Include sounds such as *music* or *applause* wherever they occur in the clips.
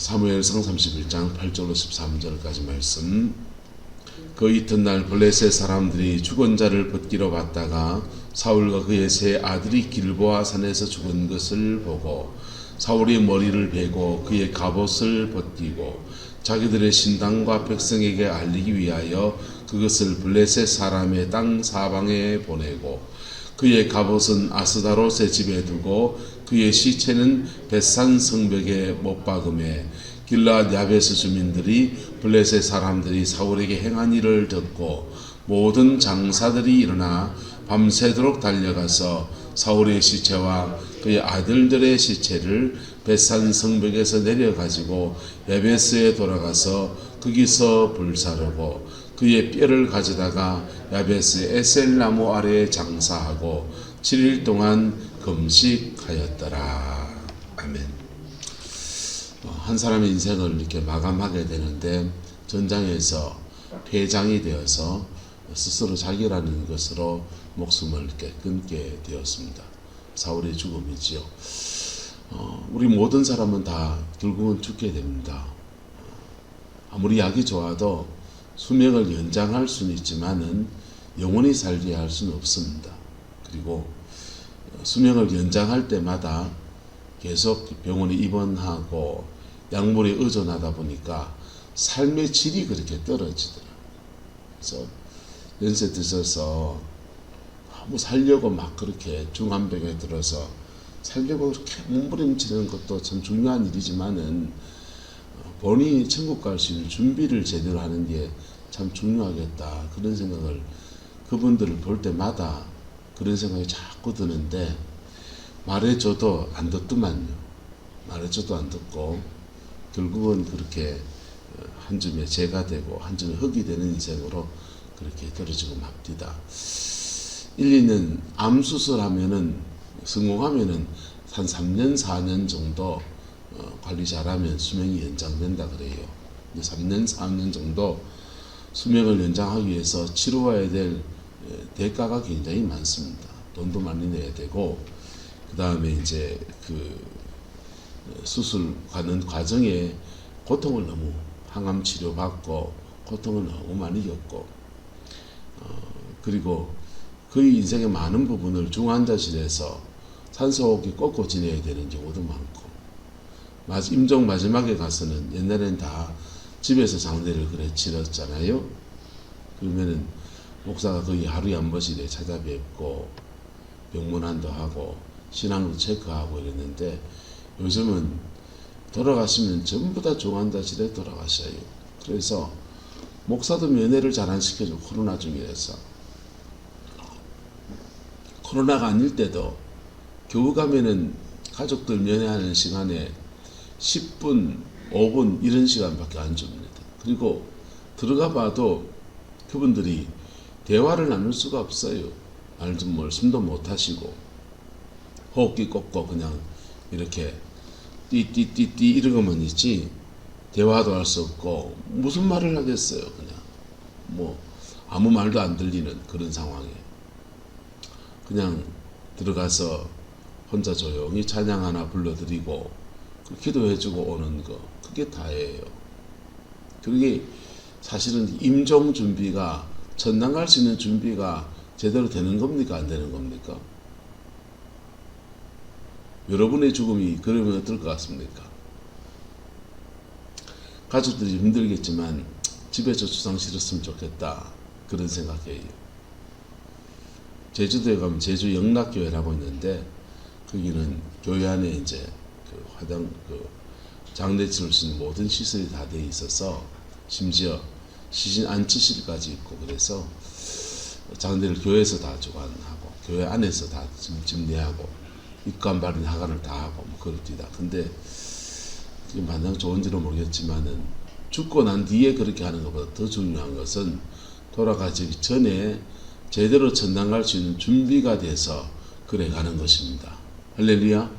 사무엘상 31장 8절로 13절까지 말씀. 그 이튿날 블레셋 사람들이 죽은 자를 벗기러 갔다가 사울과 그의 세 아들이 길보아 산에서 죽은 것을 보고 사울이 머리를 베고 그의 갑옷을 벗기고 자기들의 신당과 백성에게 알리기 위하여 그것을 블레셋 사람의 땅 사방에 보내고 그의 갑옷은 아스다롯의 집에 두고 그의 시체는 벳산 성벽에 못 박음에 길라앗 야베스 주민들이 블레셋 사람들이 사울에게 행한 일을 듣고 모든 장사들이 일어나 밤새도록 달려가서 사울의 시체와 그의 아들들의 시체를 벳산 성벽에서 내려 가지고 야베스에 돌아가서 거기서 불사르고 그의 뼈를 가져다가 야베스 에셀 나무 아래에 장사하고 7일 동안 금식하였더라. 아멘. 어, 한 사람의 인생을 이렇게 마감하게 되는데 전장에서 폐장이 되어서 스스로 자기라는 것으로 목숨을 이렇게 끊게 되었습니다. 사울의 죽음이지요. 어, 우리 모든 사람은 다 결국은 죽게 됩니다. 아무리 약이 좋아도 수명을 연장할 수는 있지만은 영원히 살게 할 수는 없습니다. 그리고 수명을 연장할 때마다 계속 병원에 입원하고 약물에 의존하다 보니까 삶의 질이 그렇게 떨어지더라. 그래서 연세 드셔서 아무 살려고 막 그렇게 중환병에 들어서 살려고 그렇게 몸부림치는 것도 참 중요한 일이지만은 본인이 천국 갈 수 있는 준비를 제대로 하는 게 참 중요하겠다 그런 생각을 그분들을 볼 때마다 그런 생각이 자꾸 드는데 말해줘도 안 듣더만요. 말해줘도 안 듣고 결국은 그렇게 어, 한 줌의 재가 되고 한 줌의 흙이 되는 인생으로 그렇게 떨어지고 맙디다. 1, 2년 암 수술하면은 성공하면은 한 3년, 4년 정도 어, 관리 잘하면 수명이 연장된다 그래요. 3년, 4년 정도 수명을 연장하기 위해서 치러와야 될 에, 대가가 굉장히 많습니다. 돈도 많이 내야 되고 그 다음에 이제 그 수술 가는 과정에 고통을 너무 항암 치료 받고 고통을 너무 많이 겪고 어, 그리고 그의 인생의 많은 부분을 중환자실에서 산소호흡기 꽂고 지내야 되는 경우도 많고 임종 마지막에 가서는 옛날엔 다 집에서 장례를 그래 치렀잖아요. 그러면은 목사가 거의 하루에 한 번씩 내 찾아뵙고 병문안도 하고 신앙도 체크하고 이랬는데 요즘은 돌아가시면 전부 다 중환자실에 돌아가셔요. 그래서 목사도 면회를 잘 안 시켜줘 코로나 중이라서 코로나가 아닐 때도 교우 가면은 가족들 면회하는 시간에 10분, 5분 이런 시간밖에 안 줍니다. 그리고 들어가 봐도 그분들이 대화를 나눌 수가 없어요. 말좀 뭘 숨도 못 하시고 호흡기 꽂고 그냥 이렇게 띠띠띠띠 이러고만 있지 대화도 할 수 없고 무슨 말을 하겠어요 그냥 뭐 아무 말도 안 들리는 그런 상황에 그냥 들어가서 혼자 조용히 찬양 하나 불러드리고 그 기도해주고 오는 거 그게 다예요. 그게 사실은 임종 준비가 전당 갈 수 있는 준비가 제대로 되는 겁니까 안 되는 겁니까? 여러분의 죽음이 그러면 어떨 것 같습니까? 가족들이 힘들겠지만 집에서 주상 실었으면 좋겠다 그런 생각이에요. 제주도에 가면 제주 영락교회라고 있는데 거기는 교회 안에 이제 그 화장 그 장례 치를 수 있는 모든 시설이 다 돼 있어서 심지어 시신 안치실까지 있고 그래서 장례를 교회에서 다 주관하고 교회 안에서 다 집- 집례하고 입관 발인 하관을 다 하고 뭐 그렇디다. 근데 마냥 좋은지는 모르겠지만은 죽고 난 뒤에 그렇게 하는 것보다 더 중요한 것은 돌아가기 전에 제대로 전당 갈 수 있는 준비가 돼서 그래 가는 것입니다. 할렐루야.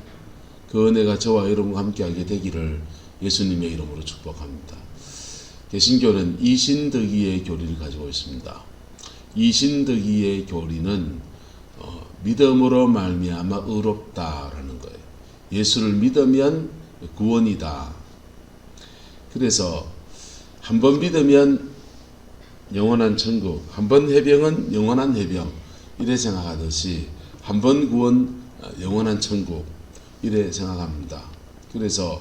그 은혜가 저와 여러분과 함께하게 되기를 예수님의 이름으로 축복합니다. 개신교는 이신덕이의 교리를 가지고 있습니다. 이신덕이의 교리는 어, 믿음으로 말미암아 의롭다라는 거예요. 예수를 믿으면 구원이다. 그래서 한 번 믿으면 영원한 천국, 한 번 해병은 영원한 해병 이래 생각하듯이 한 번 구원 어, 영원한 천국 이래 생각합니다. 그래서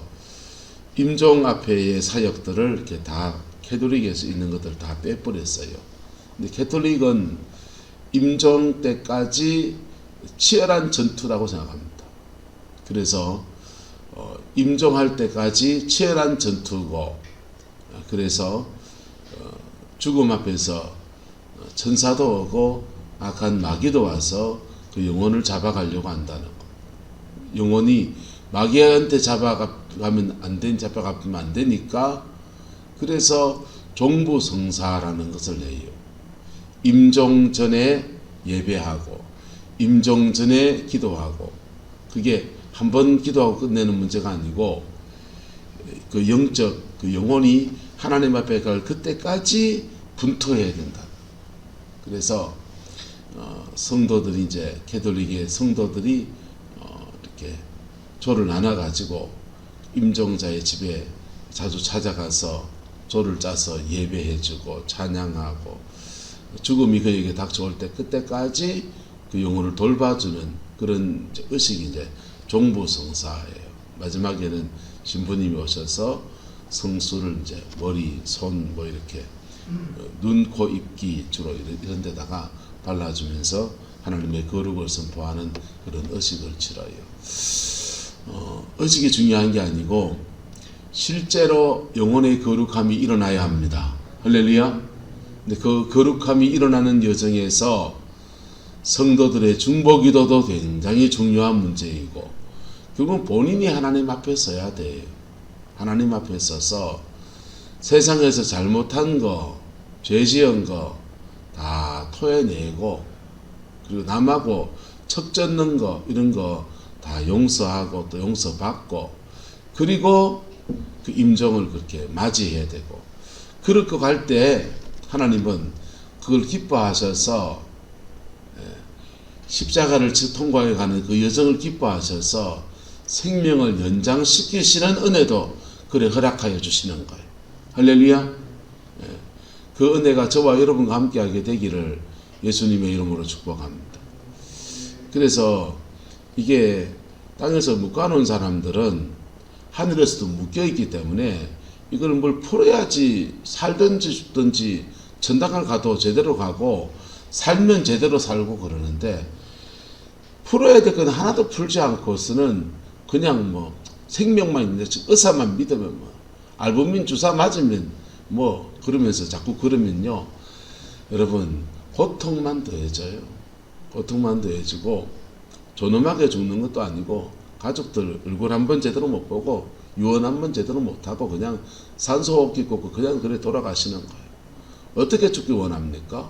임종 앞에의 사역들을 이렇게 다 캐톨릭에서 있는 것들 다 빼버렸어요. 근데 캐톨릭은 임종 때까지 치열한 전투라고 생각합니다. 그래서 어, 임종할 때까지 치열한 전투고 어, 그래서 어, 죽음 앞에서 어, 천사도 오고 악한 마귀도 와서 그 영혼을 잡아가려고 한다는 거. 영혼이 마귀한테 잡아가면 안 된, 잡아가면 안 되니까 그래서 종부성사라는 것을 내요. 임종 전에 예배하고 임종 전에 기도하고 그게 한 번 기도하고 끝내는 문제가 아니고 그 영적 그 영혼이 하나님 앞에 갈 그때까지 분투해야 된다. 그래서 어, 성도들이 이제 캐톨릭의 성도들이 어, 이렇게 조를 나눠 가지고 임종자의 집에 자주 찾아가서 조를 짜서 예배해주고 찬양하고 죽음이 그에게 닥쳐올 때 그때까지 그 영혼을 돌봐주는 그런 의식이 이제 종부성사예요. 마지막에는 신부님이 오셔서 성수를 이제 머리, 손 뭐 이렇게 어, 눈, 코, 입, 귀 주로 이런 데다가 발라주면서 하나님의 거룩을 선포하는 그런 의식을 치러요. 어, 의식이 중요한 게 아니고 실제로 영혼의 거룩함이 일어나야 합니다. 할렐루야. 근데 그 거룩함이 일어나는 여정에서 성도들의 중보기도도 굉장히 중요한 문제이고 결국 본인이 하나님 앞에 서야 돼요. 하나님 앞에 서서 세상에서 잘못한 거, 죄 지은 거 다 토해내고 그리고 남하고 척졌는 거 이런 거 다 용서하고 또 용서받고 그리고 그 임종을 그렇게 맞이해야 되고 거갈때 하나님은 그걸 기뻐하셔서 예, 십자가를 통과해 가는 그 여정을 기뻐하셔서 생명을 연장시키시는 은혜도 그래 허락하여 주시는 거예요. 할렐루야. 예, 그 은혜가 저와 여러분과 함께하게 되기를 예수님의 이름으로 축복합니다. 그래서 이게 땅에서 묶어놓은 사람들은 하늘에서도 묶여 있기 때문에 이걸 뭘 풀어야지 살든지 죽든지 전당을 가도 제대로 가고 살면 제대로 살고 그러는데 풀어야 될 건 하나도 풀지 않고서는 그냥 뭐 생명만 있는데 의사만 믿으면 뭐 알부민 주사 맞으면 뭐 그러면서 자꾸 그러면요. 여러분 고통만 더해져요. 고통만 더해지고 존엄하게 죽는 것도 아니고 가족들 얼굴 한 번 제대로 못 보고 유언 한 번 제대로 못 하고 그냥 산소 호흡기 꽂고 그냥 그래 돌아가시는 거예요. 어떻게 죽기 원합니까?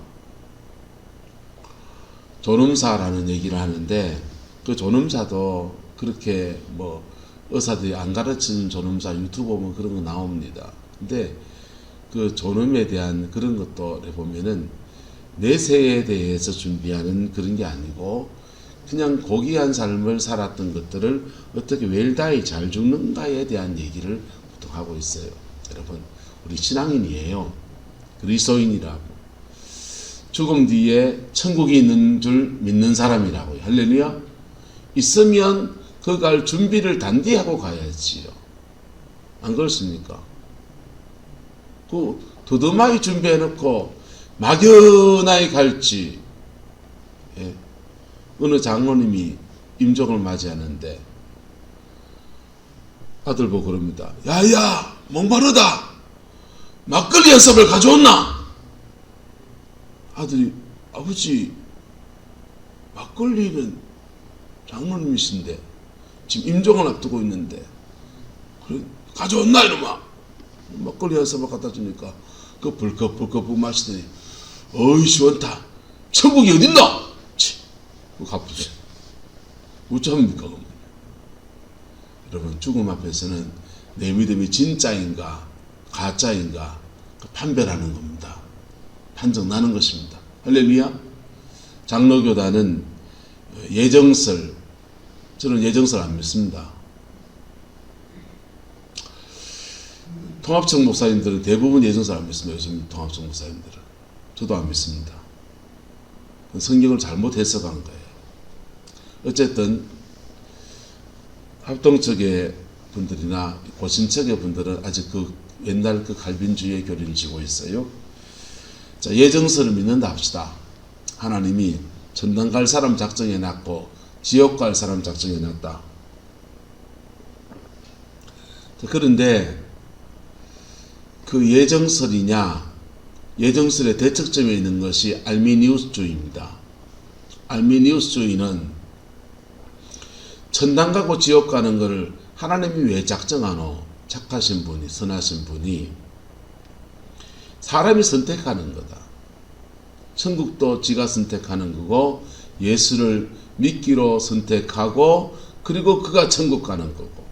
존엄사라는 얘기를 하는데 그 존엄사도 그렇게 뭐 의사들이 안 가르치는 존엄사 유튜브 보면 그런 거 나옵니다. 근데 그 존엄에 대한 그런 것도 보면은 내세에 대해서 준비하는 그런 게 아니고 그냥 고귀한 삶을 살았던 것들을 어떻게 웰다이 잘 죽는가에 대한 얘기를 보통 하고 있어요. 여러분, 우리 신앙인이에요. 그리스도인이라고. 죽음 뒤에 천국이 있는 줄 믿는 사람이라고요. 할렐루야. 있으면 그갈 준비를 단디하고 가야지요. 안 그렇습니까? 그 두두마이 준비해놓고 막연하게 갈지 예. 어느 장로님이 임종을 맞이하는데 아들 보고 그럽니다. 야야 목마르다. 막걸리 연습을 가져왔나? 아들이 아버지 막걸리는 장로님이신데 지금 임종을 앞두고 있는데 그래 가져왔나 이놈아 막걸리 연습을 갖다 주니까 그 벌컥벌컥 마시더니 어이 시원타 천국이 어딨노? 치, 그 갚으세요. 어쩌합니까 그러면? 여러분 죽음 앞에서는 내 믿음이 진짜인가 가짜인가 그 판별하는 겁니다. 판정 나는 것입니다. 할렐루야. 장로교단은 예정설 저는 예정설 안 믿습니다. 통합청 목사님들은 대부분 예정설 안 믿습니다. 요즘 통합청 목사님들은. 저도 안 믿습니다. 성경을 잘못 해석한 거예요. 어쨌든 합동 측의 분들이나 고신 측의 분들은 아직 그 옛날 그 갈빈주의 교리를 지고 있어요. 자, 예정설을 믿는다 합시다. 하나님이 전당 갈 사람 작정해 놨고 지옥 갈 사람 작정해 놨다. 자, 그런데 그 예정설이냐 예정설의 대척점에 있는 것이 알미니우스주의입니다. 알미니우스주의는 천당 가고 지옥 가는 것을 하나님이 왜 작정하노? 착하신 분이 선하신 분이 사람이 선택하는 거다. 천국도 지가 선택하는 거고 예수를 믿기로 선택하고 그리고 그가 천국 가는 거고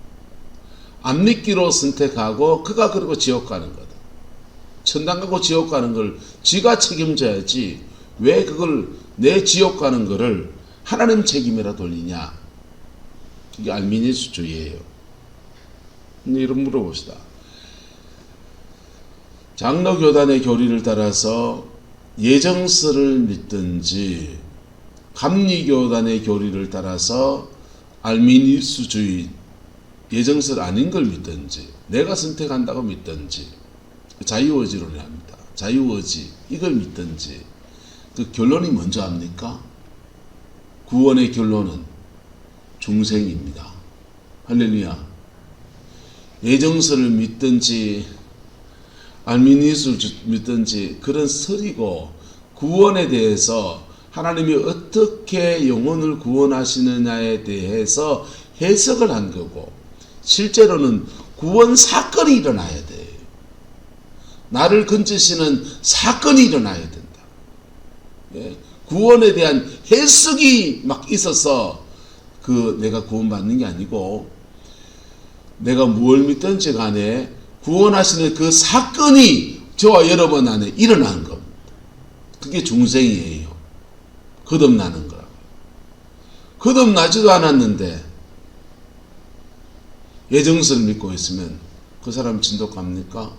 안 믿기로 선택하고 그가 그리고 지옥 가는 거다. 천당 가고 지옥 가는 걸 지가 책임져야지 왜 그걸 내 지옥 가는 거를 하나님 책임이라 돌리냐? 이게 알미니스주의예요. 이런 물어봅시다. 장로 교단의 교리를 따라서 예정설을 믿든지 감리 교단의 교리를 따라서 알미니스주의 예정설 아닌 걸 믿든지 내가 선택한다고 믿든지 자유의지론이 합니다. 자유의지 이걸 믿든지 그 결론이 먼저 합니까? 구원의 결론은 중생입니다. 할렐루야. 예정설을 믿든지 알미니스를 믿든지 그런 설이고 구원에 대해서 하나님이 어떻게 영혼을 구원하시느냐에 대해서 해석을 한 거고 실제로는 구원 사건이 일어나야 돼요. 나를 건지시는 사건이 일어나야 된다. 예, 구원에 대한 해석이 막 있어서 그 내가 구원받는 게 아니고 내가 무엇을 믿든지 간에 구원하시는 그 사건이 저와 여러분 안에 일어난 겁니다. 그게 중생이에요. 거듭나는 거라고. 거듭나지도 않았는데 예정설 믿고 있으면 그 사람 진도 갑니까?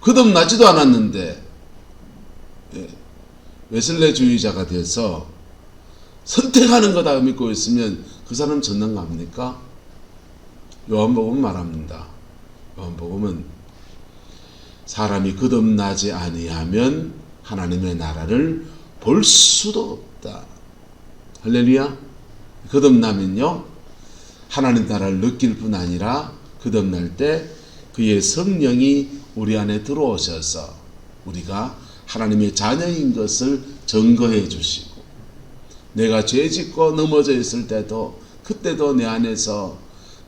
거듭나지도 않았는데 예, 웨슬레주의자가 돼서 선택하는 거다 믿고 있으면 그 사람 전능 갑니까? 요한복음 말합니다. 요한복음은 사람이 거듭나지 아니하면 하나님의 나라를 볼 수도 없다. 할렐루야. 거듭나면요. 하나님 나라를 느낄 뿐 아니라 거듭날 때 그의 성령이 우리 안에 들어오셔서 우리가 하나님의 자녀인 것을 증거해 주시고 내가 죄 짓고 넘어져 있을 때도 그때도 내 안에서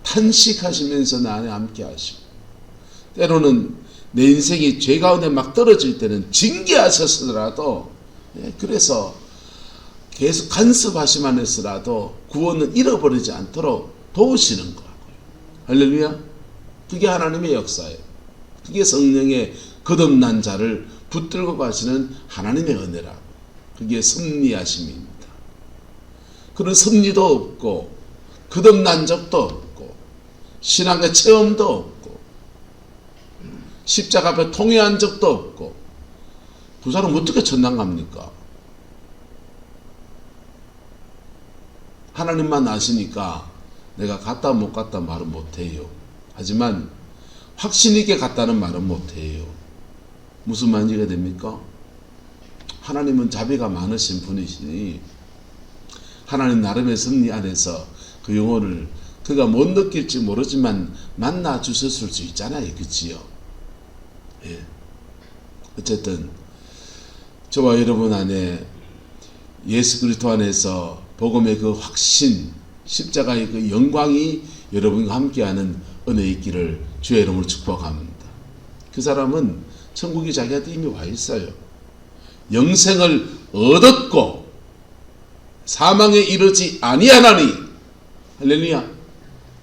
탄식하시면서 나 안에 함께 하시고 때로는 내 인생이 죄 가운데 막 떨어질 때는 징계하셨으더라도 예, 그래서 계속 간섭하시만 했으라도 구원은 잃어버리지 않도록 도우시는 거고요. 할렐루야. 그게 하나님의 역사예요. 그게 성령의 거듭난 자를 붙들고 가시는 하나님의 은혜라고. 그게 섭리하심입니다. 그런 섭리도 없고 거듭난 적도 없고 신앙의 체험도 없고 십자가 앞에 통회한 적도 없고 두 사람 어떻게 천당 갑니까? 하나님만 아시니까 내가 갔다 못 갔다 말은 못해요. 하지만 확신 있게 갔다는 말은 못해요. 무슨 말인지가 됩니까? 하나님은 자비가 많으신 분이시니 하나님 나름의 섭리 안에서 그 영혼을 그가 못 느낄지 모르지만 만나 주셨을 수 있잖아요. 그치요? 예. 어쨌든 저와 여러분 안에 예수 그리스도 안에서 복음의 그 확신, 십자가의 그 영광이 여러분과 함께하는 은혜 있기를 주의 이름으로 축복합니다. 그 사람은 천국이 자기한테 이미 와 있어요. 영생을 얻었고 사망에 이르지 아니하나니 할렐루야.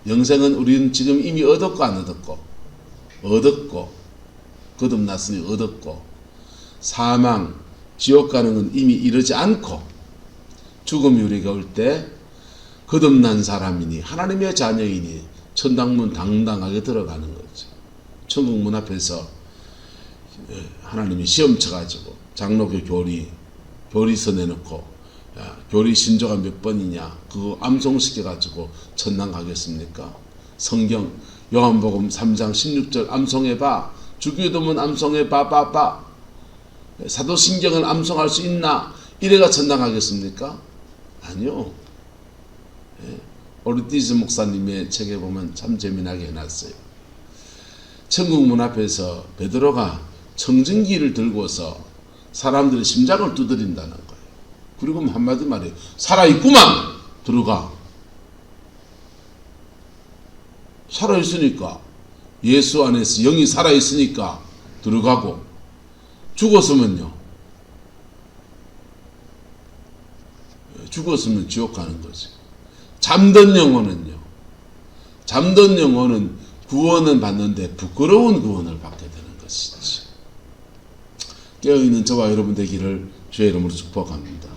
영생은 우리는 지금 이미 얻었고 안 얻었고 얻었고 거듭났으니 얻었고 사망 지옥 가는 건 이미 이르지 않고 죽음이 우리가 올 때 거듭난 사람이니 하나님의 자녀이니 천당문 당당하게 들어가는 거죠. 천국 문 앞에서 하나님이 시험 쳐가지고 장로교 교리 교리서 내놓고 야, 교리 신조가 몇 번이냐 그거 암송시켜 가지고 천당 가겠습니까? 성경 요한복음 3장 16절 암송해봐 주기도문 암송해봐 봐봐 사도신경을 암송할 수 있나 이래가 천당 가겠습니까? 아니요 예, 오르티즈 목사님의 책에 보면 참 재미나게 해놨어요 천국 문 앞에서 베드로가 청진기를 들고서 사람들의 심장을 두드린다는 거예요. 그리고 한마디 말이에요. 살아있구만! 들어가. 살아있으니까. 예수 안에서 영이 살아있으니까 들어가고. 죽었으면요. 죽었으면 지옥 가는 거지. 잠든 영혼은요. 잠든 영혼은 구원은 받는데 부끄러운 구원을 받게 되는 것이지. 깨어있는 저와 여러분 되기를 주의 이름으로 축복합니다.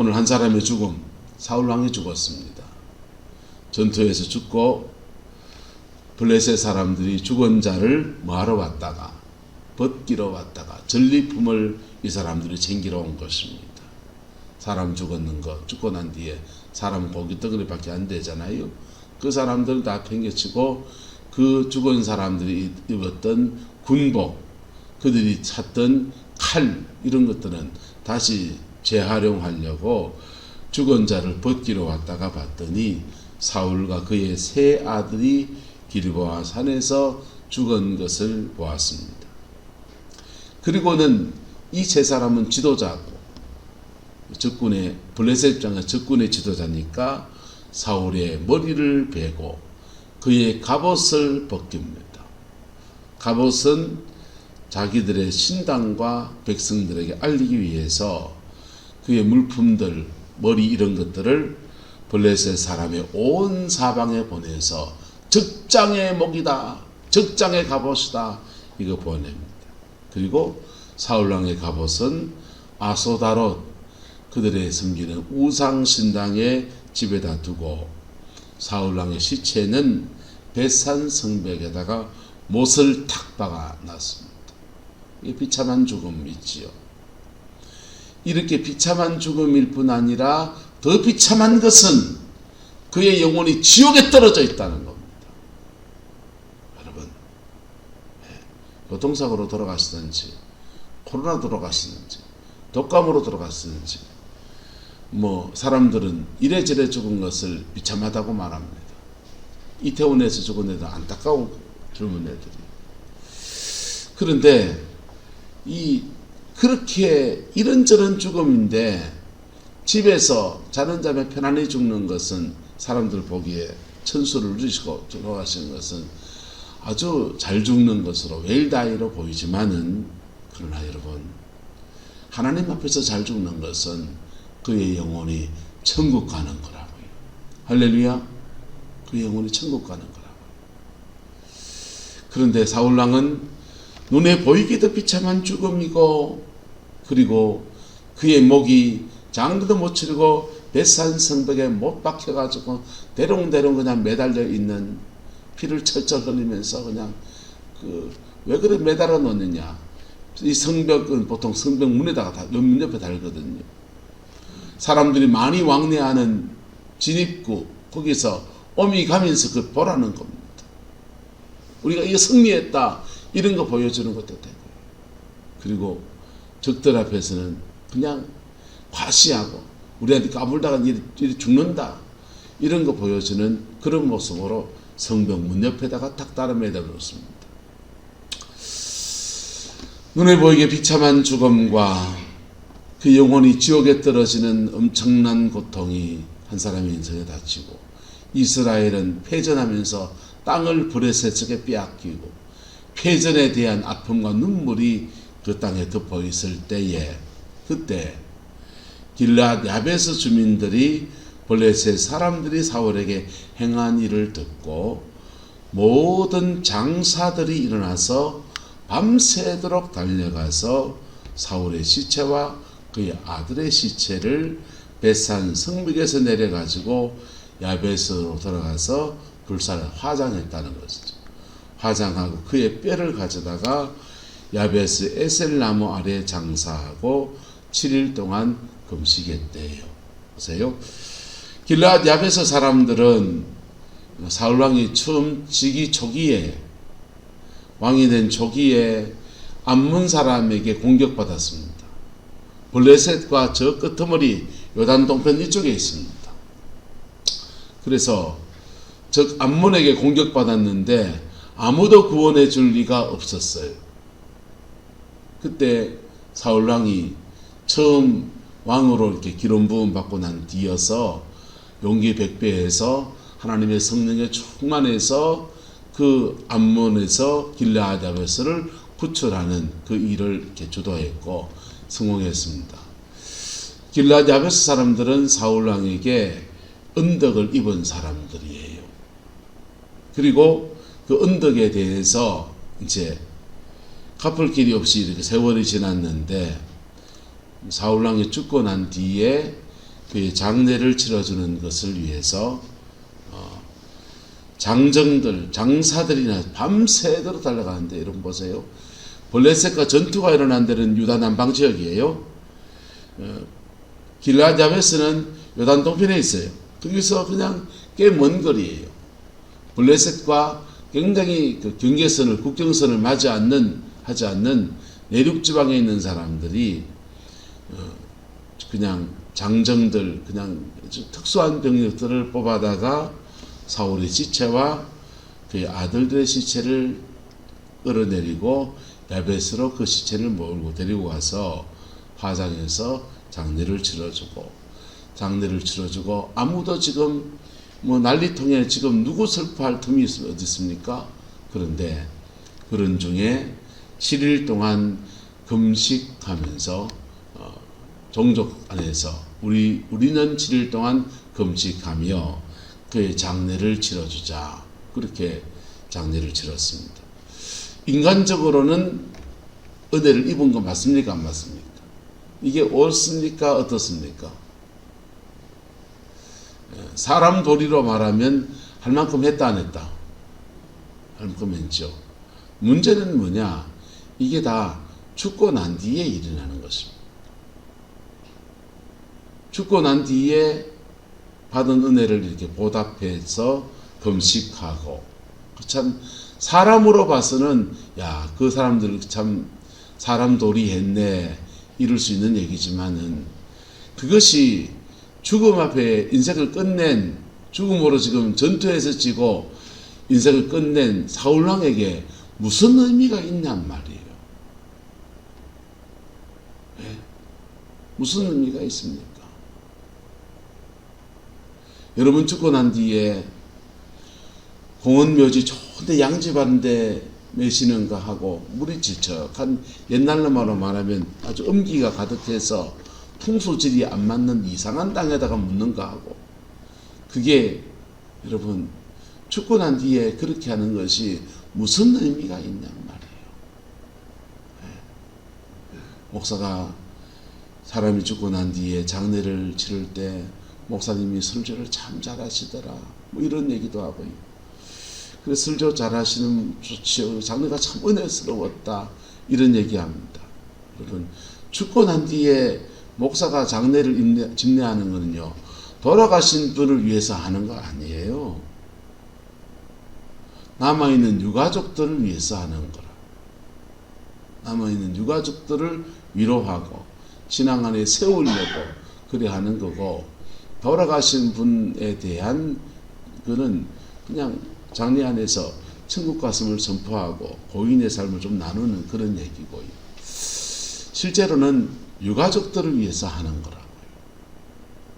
자, 오늘 한 사람의 죽음, 사울 왕이 죽었습니다. 전투에서 죽고 블레셋 사람들이 죽은 자를 뭐하러 왔다가 벗기러 왔다가 전리품을 이 사람들이 챙기러 온 것입니다. 사람 죽었는 거 죽고 난 뒤에 사람 고기 덩어리밖에 안 되잖아요. 그 사람들은 다 팽개치고 그 죽은 사람들이 입었던 군복, 그들이 찾던 칼 이런 것들은 다시 재활용하려고 죽은 자를 벗기러 왔다가 봤더니 사울과 그의 세 아들이 길보아 산에서 죽은 것을 보았습니다. 그리고는 이 세 사람은 지도자고 적군의 블레셋 입장에 적군의 지도자니까 사울의 머리를 베고 그의 갑옷을 벗깁니다. 갑옷은 자기들의 신당과 백성들에게 알리기 위해서 그의 물품들, 머리 이런 것들을 블레셋 사람의 온 사방에 보내서 적장의 목이다, 적장의 갑옷이다 이거 보냅니다. 그리고 사울왕의 갑옷은 아소다롯 그들의 섬기는 우상 신당의 집에다 두고 사울왕의 시체는 베산 성벽에다가 못을 탁 박아 놨습니다. 이 비참한 죽음이지요. 이렇게 비참한 죽음일 뿐 아니라 더 비참한 것은 그의 영혼이 지옥에 떨어져 있다는 겁니다. 여러분, 예, 교통사고로 돌아가시든지, 코로나 돌아가시든지, 독감으로 돌아가시든지, 뭐 사람들은 이래저래 죽은 것을 비참하다고 말합니다. 이태원에서 죽은 애들 안타까운 젊은 애들이. 그런데 이 그렇게 이런저런 죽음인데 집에서 자는 잠에 편안히 죽는 것은 사람들 보기에 천수를 누리시고 돌아가시는 것은 아주 잘 죽는 것으로 웰다이로 보이지만은 그러나 여러분 하나님 앞에서 잘 죽는 것은 그의 영혼이 천국 가는 거라고요. 할렐루야. 그 영혼이 천국 가는 거라고. 그런데 사울왕은 눈에 보이기도 비참한 죽음이고 그리고 그의 목이 장기도 못 치르고 벳산 성벽에 못 박혀가지고 대롱대롱 그냥 매달려 있는 피를 철철 흘리면서 그냥 그 왜 그래 매달아 놓느냐. 이 성벽은 보통 성벽 문에다가 다 문 옆에 달거든요. 사람들이 많이 왕래하는 진입구 거기서 어미 가면서 그 보라는 겁니다. 우리가 이거 승리했다 이런 거 보여주는 것도 되고. 그리고 적들 앞에서는 그냥 과시하고 우리한테 까불다가 이리, 죽는다 이런 거 보여주는 그런 모습으로 성벽 문 옆에다가 탁 달아 매달아 놓습니다. 눈에 보이게 비참한 죽음과 그 영혼이 지옥에 떨어지는 엄청난 고통이 한 사람의 인생에 닥치고 이스라엘은 패전하면서 땅을 브레셋에게 빼앗기고 패전에 대한 아픔과 눈물이 그 땅에 덮어 있을 때에 그때 길라 야베스 주민들이 블레셋 사람들이 사울에게 행한 일을 듣고 모든 장사들이 일어나서 밤새도록 달려가서 사울의 시체와 그의 아들의 시체를 베산 성벽에서 내려가지고 야베스로 돌아가서 불사를 화장했다는 것이죠. 화장하고 그의 뼈를 가져다가 야베스 에셀나무 아래 장사하고 7일 동안 금식했대요. 보세요. 길라앗 야베스 사람들은 사울 왕이 처음 즉위 초기에 왕이 된 초기에 암문 사람에게 공격받았습니다. 블레셋과 저 끄트머리 요단 동편 이쪽에 있습니다. 그래서 즉 암몬에게 공격받았는데 아무도 구원해 줄 리가 없었어요. 그때 사울 왕이 처음 왕으로 이렇게 기름 부음 받고 난 뒤여서 용기 백배해서 하나님의 성령에 충만해서 그 암몬에서 길라아다베스를 구출하는 그 일을 이렇게 주도했고 성공했습니다. 길라아다베스 사람들은 사울 왕에게 은덕을 입은 사람들이에요. 그리고 그 은덕에 대해서 이제 갚을 길이 없이 이렇게 세월이 지났는데 사울왕이 죽고 난 뒤에 그 장례를 치러주는 것을 위해서 어, 장정들, 장사들이나 밤새도록 달려가는데 여러분 보세요. 블레셋과 전투가 일어난 데는 유다 남방 지역이에요. 어, 길라자베스는 요단 동편에 있어요. 거기서 그냥 꽤 먼 거리예요. 블레셋과 굉장히 그 경계선을 국경선을 맞지 않는 하지 않는 내륙 지방에 있는 사람들이 어, 그냥 장정들 그냥 특수한 병력들을 뽑아다가 사울의 시체와 그의 아들들의 시체를 끌어내리고 야베스로 그 시체를 몰고 데리고 가서 화장해서 장례를 치러주고 장례를 치러주고 아무도 지금 뭐 난리통에 지금 누구 슬퍼할 틈이 있- 어디 있습니까? 그런데 그런 중에 7일 동안 금식하면서 어, 종족 안에서 우리 우리는 7일 동안 금식하며 그의 장례를 치러주자 그렇게 장례를 치렀습니다. 인간적으로는 은혜를 입은 거 맞습니까? 안 맞습니까? 이게 옳습니까? 어떻습니까? 예, 사람 도리로 말하면 할 만큼 했다 안 했다? 할 만큼 했죠. 문제는 뭐냐? 이게 다 죽고 난 뒤에 일어나는 것입니다. 죽고 난 뒤에 받은 은혜를 이렇게 보답해서 금식하고 그참 사람으로 봐서는 야 그 사람들 참 사람 도리 했네 이럴 수 있는 얘기지만은 그것이 죽음 앞에 인생을 끝낸 죽음으로 지금 전투에서 지고 인생을 끝낸 사울왕에게 무슨 의미가 있냔 말이에요. 예? 무슨 의미가 있습니까? 여러분 죽고 난 뒤에 공원 묘지 좋은데 양집하는데 매시는가 하고 물이 질척한 옛날로 말하면 아주 음기가 가득해서 풍수질이 안 맞는 이상한 땅에다가 묻는가 하고 그게 여러분 죽고 난 뒤에 그렇게 하는 것이 무슨 의미가 있냔 말이에요. 예. 목사가 사람이 죽고 난 뒤에 장례를 치를 때 목사님이 설교를 참 잘하시더라. 뭐 이런 얘기도 하고 그래 설교 잘하시는 좋지요. 장례가 참 은혜스러웠다. 이런 얘기합니다. 여러분 죽고 난 뒤에 목사가 장례를 임내, 집례하는 거는요. 돌아가신 분을 위해서 하는 거 아니에요. 남아있는 유가족들을 위해서 하는 거라. 남아있는 유가족들을 위로하고 신앙 안에 세우려고 그래 하는 거고 돌아가신 분에 대한 그는 그냥 장례 안에서 천국 갔음을 선포하고 고인의 삶을 좀 나누는 그런 얘기고요. 실제로는 유가족들을 위해서 하는 거라고요.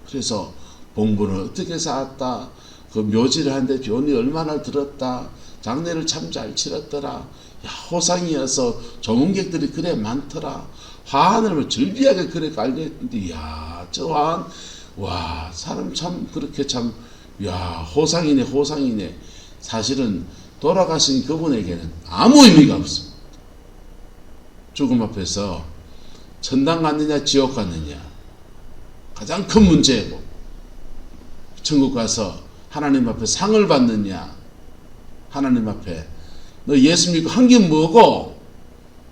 그래서 봉분을 어떻게 쌓았다. 그 묘지를 하는데 변이 얼마나 들었다. 장례를 참 잘 치렀더라. 야, 호상이어서 조문객들이 그래 많더라. 화환을 뭐 즐비하게 그래 깔렸는데, 야, 저 화환, 와, 사람 참 그렇게 참, 야, 호상이네, 호상이네. 사실은 돌아가신 그분에게는 아무 의미가 없습니다. 죽음 앞에서 천당 갔느냐, 지옥 갔느냐. 가장 큰 문제고, 천국 가서 하나님 앞에 상을 받느냐, 하나님 앞에 너 예수 믿고 한 게 뭐고?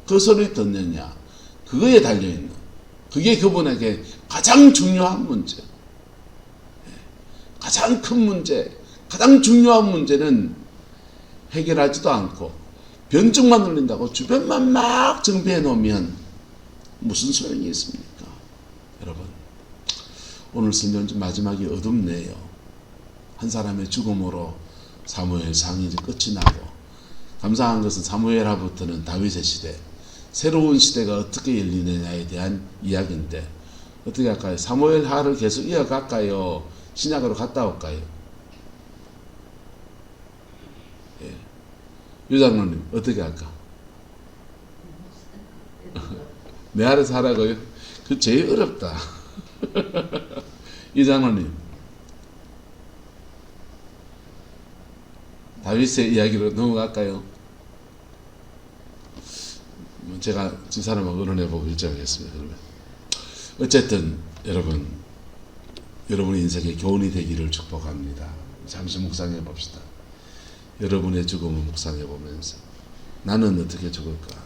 그 소리 듣느냐? 그거에 달려 있는. 그게 그분에게 가장 중요한 문제. 예. 가장 큰 문제 가장 중요한 문제는 해결하지도 않고 변증만 늘린다고 주변만 막 정비해 놓으면 무슨 소용이 있습니까? 여러분 오늘 좀 마지막이 어둡네요. 한 사람의 죽음으로 사무엘 상이 끝이 나고 감사한 것은 사무엘하부터는 다윗의 시대 새로운 시대가 어떻게 열리느냐에 대한 이야기인데 어떻게 할까요? 사무엘 하를 계속 이어갈까요? 신약으로 갔다 올까요? 예. 유장로님 어떻게 할까? *laughs* 내 아래서 하라고요? 그 제일 어렵다. *laughs* 이장로님 다윗의 이야기로 넘어갈까요? 뭐 제가 두 사람하고 의논해보고 결정하겠습니다. 그러면 어쨌든 여러분 여러분의 인생에 교훈이 되기를 축복합니다. 잠시 묵상해 봅시다. 여러분의 죽음을 묵상해 보면서 나는 어떻게 죽을까?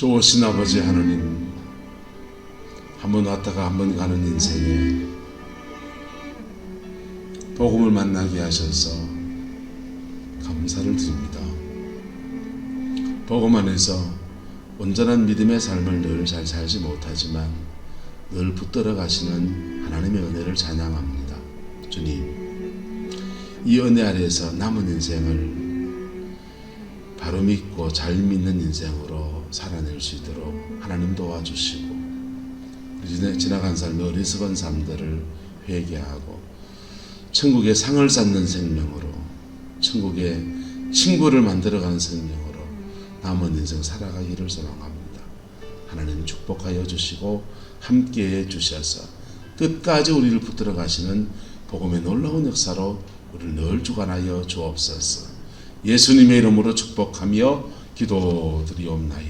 좋으신 아버지 하느님 한 번 왔다가 한 번 가는 인생에 복음을 만나게 하셔서 감사를 드립니다. 복음 안에서 온전한 믿음의 삶을 늘 잘 살지 못하지만 늘 붙들어 가시는 하나님의 은혜를 찬양합니다. 주님, 이 은혜 아래에서 남은 인생을 바로 믿고 잘 믿는 인생으로 살아낼 수 있도록 하나님 도와주시고 우리 지나간 삶의 어리석은 삶들을 회개하고 천국의 상을 쌓는 생명으로 천국의 친구를 만들어가는 생명으로 남은 인생 살아가기를 소망합니다. 하나님 축복하여 주시고 함께해 주셔서 끝까지 우리를 붙들어 가시는 복음의 놀라운 역사로 우리를 늘 주관하여 주옵소서. 예수님의 이름으로 축복하며 기도드리옵나이다.